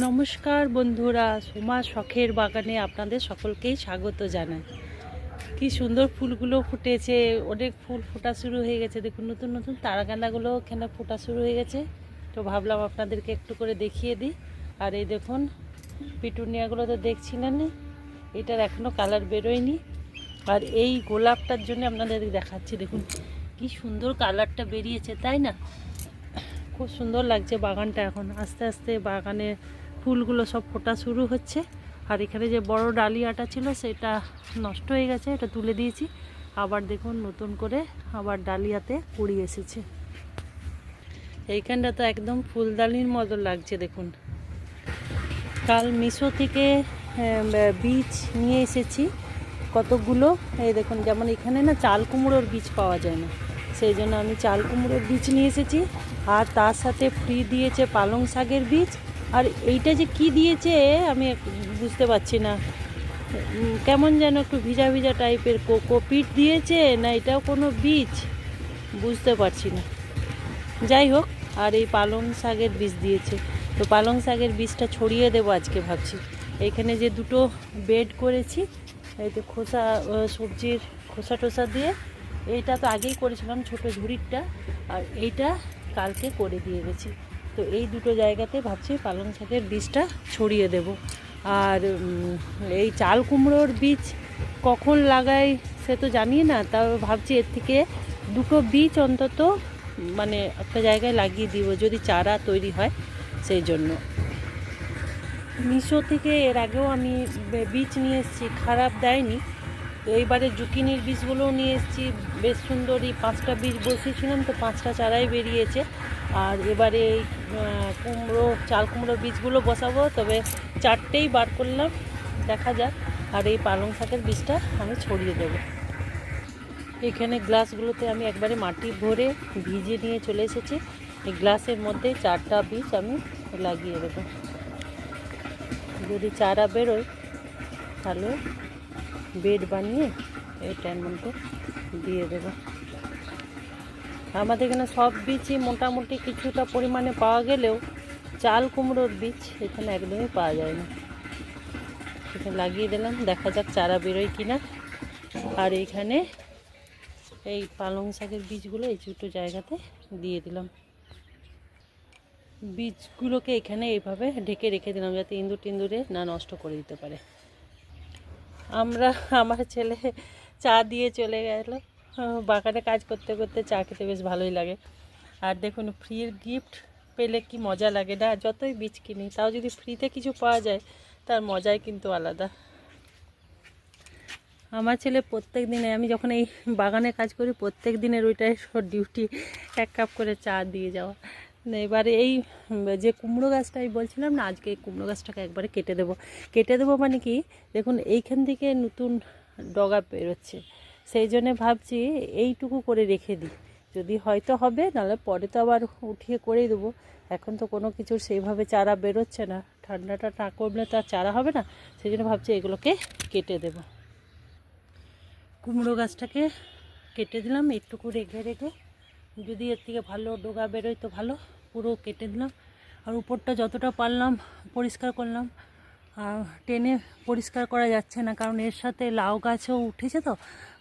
নমস্কার বন্ধুরা, সোমা শখের বাগানে আপনাদের সকলকেই স্বাগত জানাই। কি সুন্দর ফুলগুলো ফুটেছে, অনেক ফুল ফোটা শুরু হয়ে গেছে। দেখুন, নতুন নতুন তারাগাঁদাগুলো এখানে ফোটা শুরু হয়ে গেছে, তো ভাবলাম আপনাদেরকে একটু করে দেখিয়ে দিই। আর এই দেখুন, পিটুনিয়াগুলো তো দেখছিলেন, এটার এখনও কালার বেরোয়নি। আর এই গোলাপটার জন্য আপনাদের দেখাচ্ছি, দেখুন, কি সুন্দর কালারটা বেরিয়েছে, তাই না? খুব সুন্দর লাগছে বাগানটা এখন। আস্তে আস্তে বাগানে ফুলগুলো সব ফোটা শুরু হচ্ছে। আর এখানে যে বড় ডালিয়াটা ছিল, সেটা নষ্ট হয়ে গেছে, এটা তুলে দিয়েছি। আবার দেখুন, নতুন করে আবার ডালিয়াতে কুড়ি এসেছে। এইখানটা তো একদম ফুলদানির মতো লাগছে, দেখুন। কাল মিশো থেকে বীজ নিয়ে এসেছি। কতগুলো? এই দেখুন, যেমন এখানে না চাল কুমড়োর বীজ পাওয়া যায় না। সেই জন্য আমি চাল কুমড়োর বীজ নিয়ে এসেছি। আর তার সাথে ফ্রি দিয়েছে পালং শাকের বীজ। আর এইটা যে কি দিয়েছে, আমি বুঝতে পারছি না। কেমন যেন একটু ভিজা ভিজা টাইপের কোকোপিট দিয়েছে, না এটাও কোনো বীজ? বুঝতে পারছি না। যাই হোক, আর এই পালং শাকের বীজ দিয়েছে। তো পালং শাকের বীজটা ছড়িয়ে দেবো আজকে ভাবছি। এইখানে যে দুটো বেড করেছি, এই তো খোসা সবজির খোসা টোসা দিয়ে, এইটা তো আগেই করেছিলাম ছোট ঝুড়িরটা, আর এইটা কালকে করে দিয়ে গেছি। তো এই দুটো জায়গাতে ভাবছি পালং শাকের বীজটা ছড়িয়ে দেব। আর এই চাল কুমড়োর বীজ কখন লাগাই সে তো জানি না, তাও ভাবছি এর থেকে দুটো বীজ অন্তত মানে একটা জায়গায় লাগিয়ে দিব যদি চারা তৈরি হয় সেই জন্য। মিশো থেকে এর আগেও আমি বীজ নিয়ে এসেছি, খারাপ দেয়নি। তো এইবারে জুকিনির বীজগুলোও নিয়ে এসেছি, বেশ সুন্দরই পাঁচটা বীজ বসিয়েছিলাম, তো পাঁচটা চারাই বেরিয়েছে। আর এবারে এই কুমড়ো, চাল কুমড়ো বীজগুলো বসাবো, তবে চারটেই বার করলাম, দেখা যাক। আর এই পালং শাকের বীজটা আমি ছড়িয়ে দেবো। এখানে গ্লাসগুলোতে আমি একবারে মাটি ভরে ভিজে নিয়ে চলে এসেছি। এই গ্লাসের মধ্যে চারটা বীজ আমি লাগিয়ে দেবো। যদি চারা বেরোয়, তাহলে বেড বানিয়ে এই এটার মধ্যে দিয়ে দেবো। আমাদের এখানে সব বীজই মোটামুটি কিছুটা পরিমাণে পাওয়া গেলেও চাল কুমড়োর বীজ এখানে একদমই পাওয়া যায় না এখানে লাগিয়ে দিলাম, দেখা যাক চারা বেরোয় কিনা। আর এইখানে এই পালং শাকের বীজগুলো এই ছোটো জায়গাতে দিয়ে দিলাম। বীজগুলোকে এখানে এইভাবে ঢেকে রেখে দিলাম যাতে ইঁদুর টিন্দুরে না নষ্ট করে দিতে পারে। আমরা, আমার ছেলে চা দিয়ে চলে গেল। বাগানে কাজ করতে করতে চা খেতে বেশ ভালোই লাগে। আর দেখুন ফ্রির গিফট পেলে কি মজা লাগে না? যতই বীজ কিনি, তাও যদি ফ্রিতে কিছু পাওয়া যায়, তার মজাই কিন্তু আলাদা। আমার ছেলে প্রত্যেক দিনে, আমি যখন এই বাগানে কাজ করি, প্রত্যেক দিনের ওইটাই ডিউটি এক কাপ করে চা দিয়ে যাওয়া। এবারে এই, যে কুমড়ো গাছটা আমি বলছিলাম না, আজকে এই কুমড়ো গাছটাকে একবারে কেটে দেবো। কেটে দেবো মানে কি? দেখুন, এইখান থেকে নতুন ডগা বেরোচ্ছে। সেই জন্য ভাবছি এইটুকু করে রেখে দিই। যদি হয়তো হবে, নাহলে পরে তো আবার উঠিয়ে করেই দেবো। এখন তো কোনো কিছুর সেইভাবে চারা বেরোচ্ছে না। ঠান্ডাটা না করলে তো আর চারা হবে না। সেই জন্য ভাবছি এগুলোকে কেটে দেবো। কুমড়ো গাছটাকে কেটে দিলাম, একটুকু রেখে রেখে। যদি এর থেকে ভালো ডোগা বেরোয় তো ভালো পুরো কেটে দিলাম। আর উপরটা যতটা পারলাম পরিষ্কার করলাম। টেনে পরিষ্কার করা যাচ্ছে না, কারণ এর সাথে লাউ গাছও উঠেছে তো।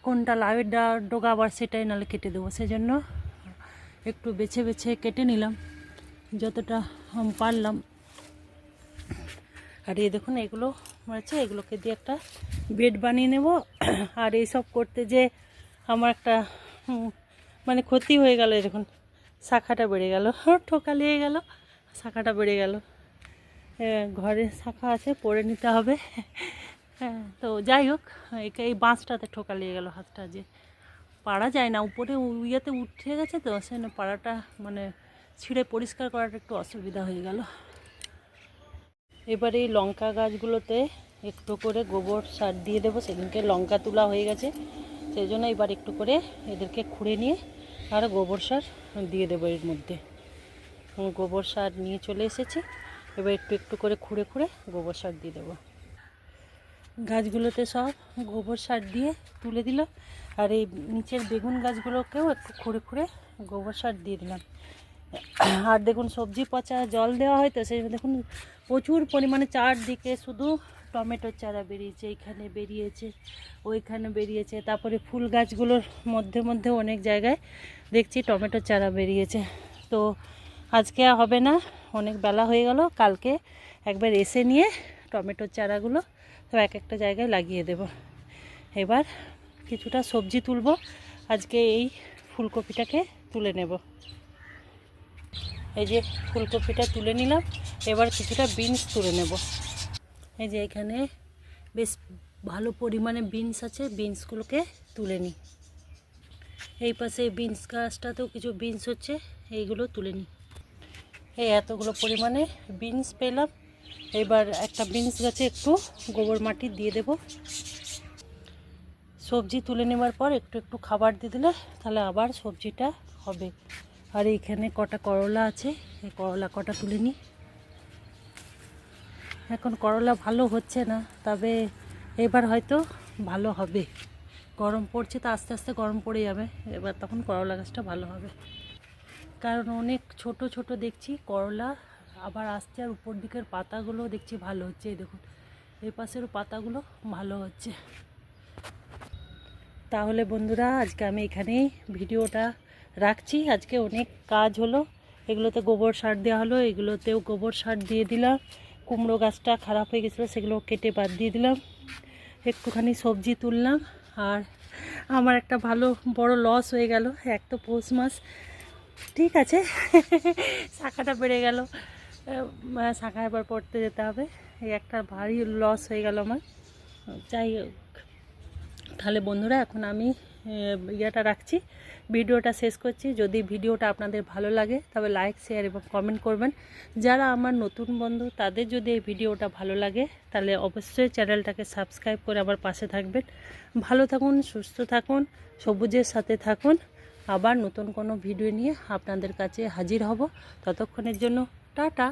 কোনটা লাউয়ের ডোগা আবার সেটাই নাহলে কেটে দেবো। সেই জন্য একটু বেছে বেছে কেটে নিলাম, যতটা পারলাম। আর এই দেখুন, এগুলো আছে এগুলোকে দিয়ে একটা বেড বানিয়ে নেব। আর এইসব করতে যে আমার একটা মানে ক্ষতি হয়ে গেল, এই দেখুন, শাখাটা বেড়ে গেল, ঠোকা লেগে গেল, শাখাটা বেড়ে গেল। ঘরে শাখা আছে, পরে নিতে হবে। হ্যাঁ তো যাই হোক এই বাঁশটাতে ঠোকা লেগে গেল হাতটা যে পাড়া যায় না, উপরে ইয়েতে উঠে গেছে তো সেজন্য পাড়াটা মানে ছিঁড়ে পরিষ্কার করাটা একটু অসুবিধা হয়ে গেল। এবার এই লঙ্কা গাছগুলোতে একটু করে গোবর সার দিয়ে দেবো, সেদিনকে লঙ্কা তোলা হয়ে গেছে, সেই জন্য এবার একটু করে এদেরকে খুঁড়ে নিয়ে আর গোবর সার দিয়ে দেবো এর মধ্যে। গোবর সার নিয়ে চলে এসেছি, এবার একটু একটু করে খুঁড়ে খুঁড়ে গোবর সার দিয়ে দেবো। গাছগুলোতে সব গোবর সার দিয়ে তুলে দিল। আর এই নিচের বেগুন গাছগুলোকেও একটু খুঁড়ে খুঁড়ে গোবর সার দিয়ে দিলাম। আর দেখুন, সবজি পচা, জল দেওয়া হয় তো, সেই দেখুন প্রচুর পরিমাণে চারদিকে শুধু টমেটোর চারা বেরিয়েছে, এইখানে বেরিয়েছে, ওইখানে বেরিয়েছে। তারপরে ফুল গাছগুলোর মধ্যে মধ্যে অনেক জায়গায় দেখছি টমেটোর চারা বেরিয়েছে। তো আজকে হবে না, অনেক বেলা হয়ে গেল, কালকে একবার এসে নিয়ে টমেটোর চারাগুলো তো এক একটা জায়গায় লাগিয়ে দেব। এবার কিছুটা সবজি তুলবো। আজকে এই ফুলকপিটাকে তুলে নেব। এই যে ফুলকপিটা তুলে নিলাম। এবার কিছুটা বিনস তুলে নেব। এই যে এখানে বেশ ভালো পরিমাণে বিনস আছে। বিনসগুলোকে তুলে নিই। এই পাশে বিনস গাছটাতেও কিছু বিনস হচ্ছে। এইগুলো তুলে নিই। এই এতগুলো পরিমাণে বিনস পেলাম। এবার একটা বিনস গাছে একটু গোবর মাটি দিয়ে দেব। সবজি তুলে নেওয়ার পর একটু একটু খাবার দিয়ে দিলে তাহলে আবার সবজিটা হবে। আর এইখানে কটা করলা আছে, এই করলা কটা তুলে নিই। এখন করলা ভালো হচ্ছে না, তবে এবার হয়তো ভালো হবে। গরম পড়ছে তো আস্তে আস্তে গরম পড়ে যাবে, এবার তখন করলা গাছটা ভালো হবে। কারণ অনেক ছোট ছোট দেখছি করলা আবার আসছে আর উপর দিকের পাতাগুলো দেখছি ভালো হচ্ছে, এই দেখুন। এই পাশেরও পাতাগুলো ভালো হচ্ছে। তাহলে বন্ধুরা, আজকে আমি এখানেই ভিডিওটা রাখছি। আজকে অনেক কাজ হলো। এগুলোতে গোবর সার দেওয়া হলো, এগুলোতেও গোবর সার দিয়ে দিলাম। কুমড়ো গাছটা খারাপ হয়ে গেছিল, সেগুলো কেটে বাদ দিয়ে দিলাম। একটুখানি সবজি তুললাম, আর আমার একটা ভালো বড় লস হয়ে গেল, এক তো পৌষ মাস। ঠিক আছে, শাখাটা বেড়ে গেল। আহ, শাখা এবার পড়তে যেতে হবে। এই একটা ভারী লস হয়ে গেল আমার। যাই হোক তাহলে বন্ধুরা এখন আমি ইয়েটা রাখছি। ভিডিওটা শেষ করছি। যদি ভিডিওটা আপনাদের ভালো লাগে তবে লাইক শেয়ার এবং কমেন্ট করবেন। যারা আমার নতুন বন্ধু তাদের যদি এই ভিডিওটা ভালো লাগে তাহলে অবশ্যই চ্যানেলটাকে সাবস্ক্রাইব করে আমার পাশে থাকবেন। ভালো থাকুন সুস্থ থাকুন সবুজের সাথে থাকুন। আবার নতুন কোনো ভিডিও নিয়ে আপনাদের কাছে হাজির হব। ততক্ষণের জন্য টাটা।